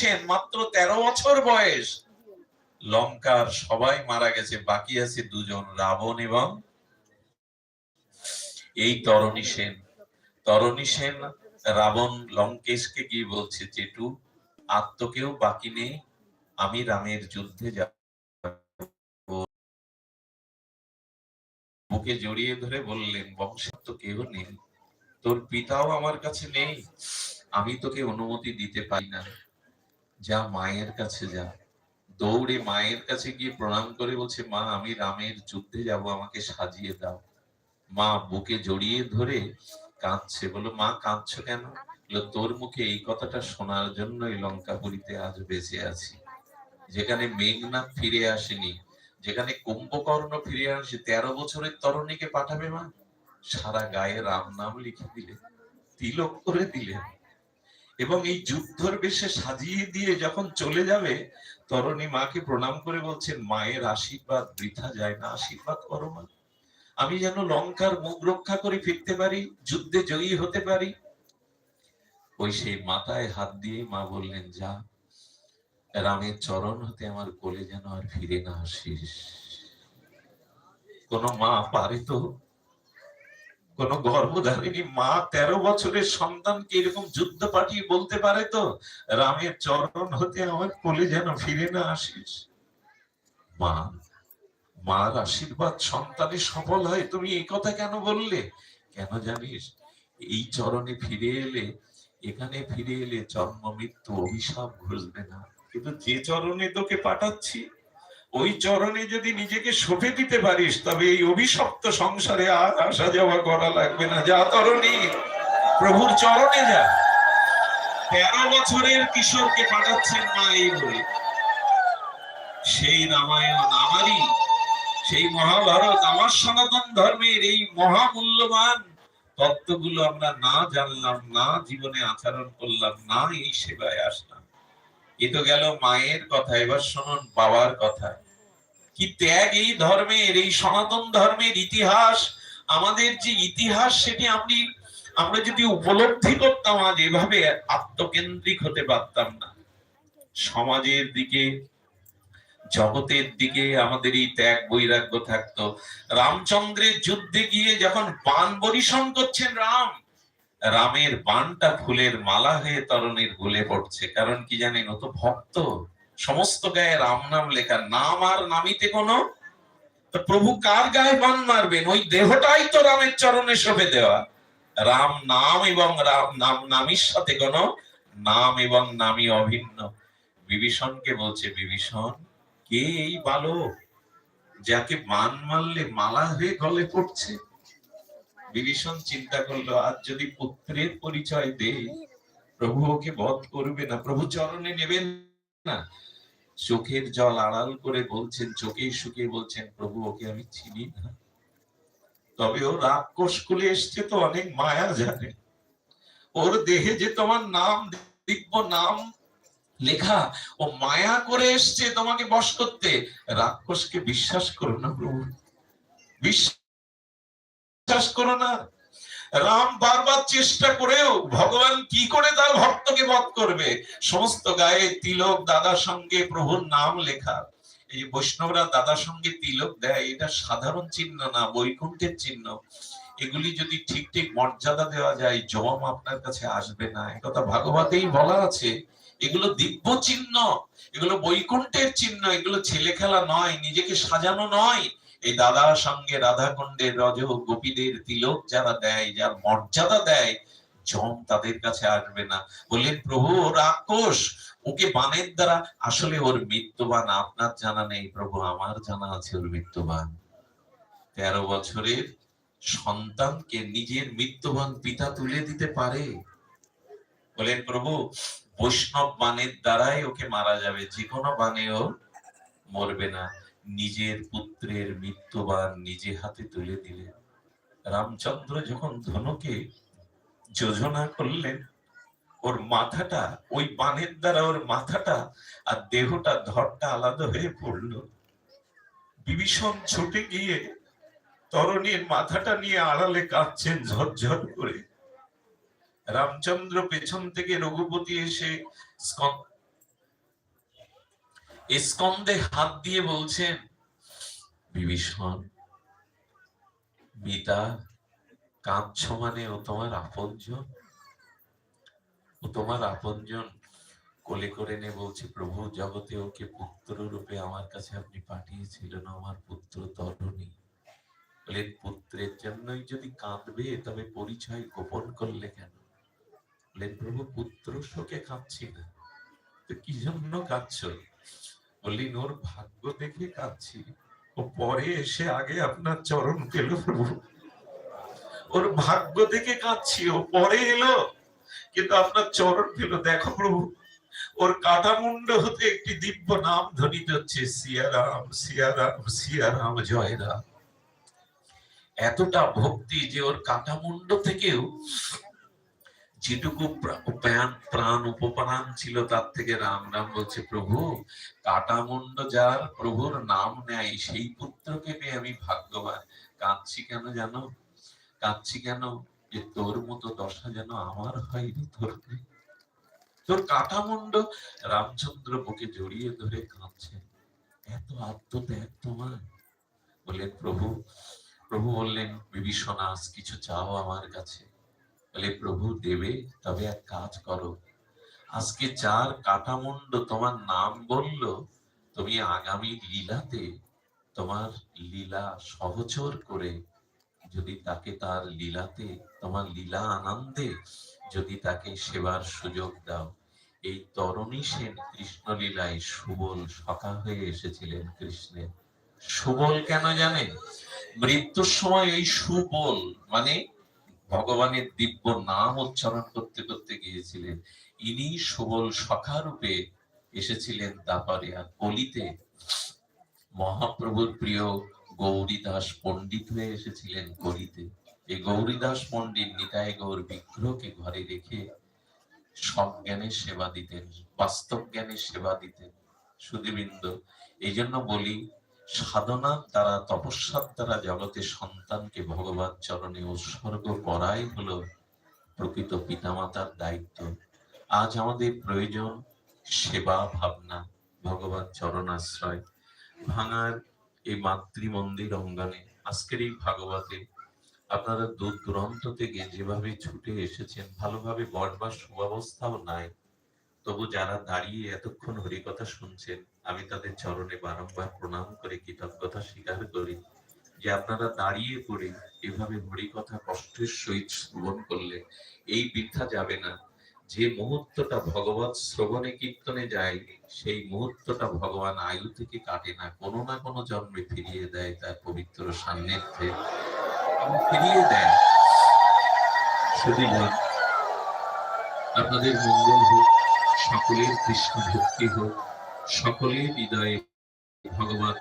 সেন মাত্র তেরো বছর বয়স। লঙ্কার সবাই মারা গেছে, বাকি আছে দুজন, রাবণ এবং এই তরণী সেন। তরণী সেন, রাবণ লঙ্কেশকে কি বলছে, জেঠু আত্মকেও বাকি নেই, আমি রামের যুদ্ধে যাব। বুকে জড়িয়ে ধরে বললেন, বংশের তো কেউ নেই, তোর পিতাও আমার কাছে নেই, আমি তোকে অনুমতি দিতে পারি না। যা মায়ের কাছে যা। দৌড়ে মায়ের কাছে গিয়ে প্রণাম করে বলছে, মা, আমি রামের যুদ্ধে যাব, আমাকে সাজিয়ে দাও। মা বুকে জড়িয়ে ধরে কাঁদছে বলো মা, কাঁদছো কেন? তোর মুখে এই কথাটা শোনার জন্য জন্যই লঙ্কাপুরীতে আজ বেঁচে আছি। যেখানে মেঘনাথ ফিরে আসেনি, যেখানে কুম্ভকর্ণ ফিরে আসে তেরো বছরের তরণীকে পাঠাবে মা? সারা গায়ে রাম নাম লিখে দিলে, তিলক করে দিলেন। এবং এই যুদ্ধর বেশে সাজিয়ে দিয়ে যখন চলে যাবে, তরণী মাকে প্রণাম করে বলছেন, মায়ের আশীর্বাদ, বৃথা যায় না, আশীর্বাদ করো মা। আমি যেন লঙ্কার মুখ রক্ষা করে ফিরতে পারি, যুদ্ধে জয়ী হতে পারি। ওই সেই মাথায় হাত দিয়ে মা বললেন, যা, রামের চরণ হতে আমার কোলে যেন আর ফিরে না আসিস। কোন মা পারে তো কোন গর্ভধারিণী মা তেরো বছরের সন্তানকে এরকম যুদ্ধ পাঠিয়ে বলতে পারে তো? রামের চরণ হতে আমার কোলে যেন ফিরে না আসিস। মা, মার আশীর্বাদ সন্তানে সফল হয়। তুমি এই কথা কেন বললে? কেন জানিস, এই চরণে ফিরে এলে, এখানে ফিরে এলে জন্ম, মৃত্যু, অভিশাপ ঘুষবে না। কিন্তু যে চরণে তোকে পাঠাচ্ছি ওই চরণে যদি নিজেকে সঁপে দিতে পারিস, তবে এই অভিশপ্ত সংসারে আর আসা যাওয়া করা লাগবে না। যা তরণী, প্রভুর চরণে যা। তেরো বছরের কিশোরকে পাঠাচ্ছেন মা এই বলে। সেই রামায়ণ আমারই, সেই মহাভারত আমার সনাতন ধর্মের এই মহামূল্যবান তত্ত্বগুলো আমরা না জানলাম, না জীবনে আচরণ করলাম, না এই সেবায় আসলাম। এ তো গেল মায়ের কথা, এবার শুনুন বাবার কথা। কি ত্যাগ এই ধর্মের, এই সনাতন ধর্মের ইতিহাস? আমাদের যে ইতিহাস সেটি আপনি, আমরা যদি উপলব্ধি করতাম আজ, এভাবে আত্মকেন্দ্রিক হতে পারতাম না। সমাজের দিকে, জগতের দিকে আমাদের এই ত্যাগ বৈরাগ্য থাকতো। রামচন্দ্রের যুদ্ধে গিয়ে যখন বান বরিশন করছেন রাম রামের বানটা ফুলের মালা হয়ে তরণীর গুলে পড়ছে। কারণ কি জানেন, ও তো ভক্ত। সমস্ত গায়ে রাম নাম লেখা। নাম আর নামিতে কোনো? প্রভু কার গায়ে বান মারবেন? ওই দেহটাই তো রামের চরণে শোভে দেওয়া। রাম নাম এবং রাম নাম নামির সাথে কোনো? নাম এবং নামই অভিন্ন। বিভীষণকে বলছে, বিভীষণ, কে এই বালক যাকে বান মারলে মালা হয়ে গলে পড়ছে? বিভীষণ চিন্তা করল, আজ যদি পুত্রের পরিচয় দেই, প্রভু ওকে বধ করবে না। প্রভু চরণে নেবেন না? চোখের জল আড়াল করে বলছেন, চোখে শুকিয়ে বলছেন, প্রভু, ওকে আমি চিনি না। তবে ও রাক্ষস কুলে এসছে তো, অনেক মায়া জানে। ওর দেহে যে তোমার নাম, দিব্য নাম লেখা, ও মায়া করে এসছে তোমাকে বশ করতে। রাক্ষসকে বিশ্বাস করো না প্রভু। বিশ্বাস করো না। রাম বারবার চেষ্টা করেও ভগবান কি করে তার ভক্তকে বধ করবে? সমস্ত গায়ে তিলক দাদার সঙ্গে প্রভুর নাম লেখা। এই বৈষ্ণবরা দাদার সঙ্গে তিলক দেয়, এটা সাধারণ চিহ্ন না, বৈকুণ্ঠের চিহ্ন। এগুলি যদি ঠিক ঠিক মর্যাদা দেওয়া যায় জম আপনার কাছে আসবে না। একথা ভাগবতেই বলা আছে। এগুলো দিব্য চিহ্ন, এগুলো বৈকুণ্ঠের চিহ্ন, এগুলো ছেলে খেলা নয়, নিজেকে সাজানো নয়। এই দাদার সঙ্গে রাধাকুণ্ডের রজ গোপীদের তিলক যারা দেয়, যার মর্যাদা দেয়, জম তাদের কাছে আসবে না। বললেন, প্রভু রাক্ষস ওকে বানের দ্বারা আসলে ওর মৃত্যুবান। আপনার জানা নেই, প্রভু, আমার জানা আছে ওর মৃত্যুবান। তেরো বছরের সন্তানকে নিজের মৃত্যুবান পিতা তুলে দিতে পারে? বলেন প্রভু, বৈষ্ণব বানের দ্বারাই ওকে মারা যাবে। যে কোনো বানেও মরবে না। নিজের পুত্রের মৃত্যুবান নিজে হাতে তুলে দিলেন রামচন্দ্র যখন ধনুকে যোজনা করলেন, ওর মাথাটা, ওই বানের দ্বারা ওর মাথাটা আর দেহটা ধরটা আলাদা হয়ে পড়ল। বিভীষণ ছুটে গিয়ে তরণীর মাথাটা নিয়ে আড়ালে কাঁদছেন ঝরঝর করে। রামচন্দ্র পেছন থেকে রঘুপতি এসে স্কন- স্কন্দে হাত দিয়ে বলছেন বিভীষণ মিতা কাঁদছ মানে ও তোমার আপনজন? ও তোমার আপনজন? কোলে করে নে বলছে, প্রভু, জগতে ওকে পুত্র রূপে আমার কাছে আপনি পাঠিয়েছিলেন, আমার পুত্র তরণী। বলেন পুত্রের জন্যই যদি কাঁদবে, তবে পরিচয় গোপন করলে কেন? বলেন প্রভু, পুত্র শোকে কাঁদছি না। তো কি জন্য কাঁদছ? বললেন ওর ভাগ্য দেখে কাঁদছি। ও পরে এসে আগে আপনার চরণ পেল। প্রভু ওর ভাগ্য দেখে কাঁদছি, ও পরে এলো। কিন্তু আপনার চরণ পেল, দেখো প্রভু। ওর কাটামুন্ড হতে একটি দিব্য নাম ধ্বনিত হচ্ছে, সিয়ারাম সিয়ারাম সিয়ারাম জয় রাম এতটা ভক্তি যে ওর কাটামুন্ড থেকেও যেটুকু প্রাণ প্রাণ উপপ্রাণ ছিল তার থেকে রাম রাম বলছে, প্রভু কাটামুন্ড যার প্রভুর নাম নেয়, সেই পুত্রকে পেয়ে আমি ভাগ্যবান। কাঁদছি কেন জানো? কাঁদছি কেন? যে তোর মতো দশা যেন আমার হয়নি, তোর। তোর কাটামুন্ড রামচন্দ্র বুকে জড়িয়ে ধরে কাঁদছে। এত আত্মত্যাগ তোমার? বললেন প্রভু। প্রভু বললেন, বিভীষণ, আজ কিছু চাও আমার কাছে। বলে, প্রভু দেবে, তবে এক কাজ করো। আজকে যার কাটামুন্ড তোমার নাম বলল, তুমি আগামী লীলাতে তোমার লীলা সহচর করে, যদি তাকে তার লীলাতে, তোমার লীলা আনন্দে যদি তাকে সেবার সুযোগ দাও। এই তরণী সেন কৃষ্ণ লীলায় সুবল সখা হয়ে এসেছিলেন কৃষ্ণের। সুবল কেন জানেন? মৃত্যুর সময় এই সুবল মানে ভগবানের দিব্য নাম উচ্চারণ করতে করতে গিয়েছিলেন। ইনি সুবল সখা রূপে এসেছিলেন আর কলিতে। মহাপ্রভুর প্রিয় গৌরীদাস পণ্ডিত হয়ে এসেছিলেন কলিতে। এই গৌরীদাস পণ্ডিত নিতাই গৌর বিগ্রহকে ঘরে রেখে সজ্ঞানের সেবা দিতেন বাস্তব জ্ঞানের সেবা দিতেন। সুদীবৃন্দ এই জন্য বলি সাধনার দ্বারা, তপস্যার দ্বারা জগতে সন্তানকে ভগবান চরণে উৎসর্গ করাই হলো প্রকৃত পিতামাতার দায়িত্ব। আজ আমাদের প্রয়োজন সেবা ভাবনা, ভগবান চরণাশ্রয়। ভাঙার এই মাতৃ মন্দির অঙ্গনে আজকের এই ভাগবতে আপনারা দূর দূরান্ত থেকে যেভাবে ছুটে এসেছেন, ভালোভাবে বসবার সুব্যবস্থাও নাই, তবু যারা দাঁড়িয়ে এতক্ষণ হরিকথা শুনছেন আমি তাদের চরণে বারংবার প্রণাম করে কৃতজ্ঞতা স্বীকার করি যে আপনারা দাঁড়িয়ে পড়ে এভাবে হরিকথা কষ্টের সহিত শ্রবণ করলে এই বৃথা যাবে না। যে মুহূর্তটা ভগবত শ্রবণে কীর্তনে যায়, সেই মুহূর্তটা ভগবান আয়ু থেকে কাটে না। কোনো না কোনো জন্মে ফিরিয়ে দেয় তার পবিত্র সান্নিধ্যে। ফিরিয়ে দেয়। শুধু আপনাদের মঙ্গল হোক, সকলের কৃষ্ণ ভক্তি হোক। সকলের হৃদয়ে ভগবান।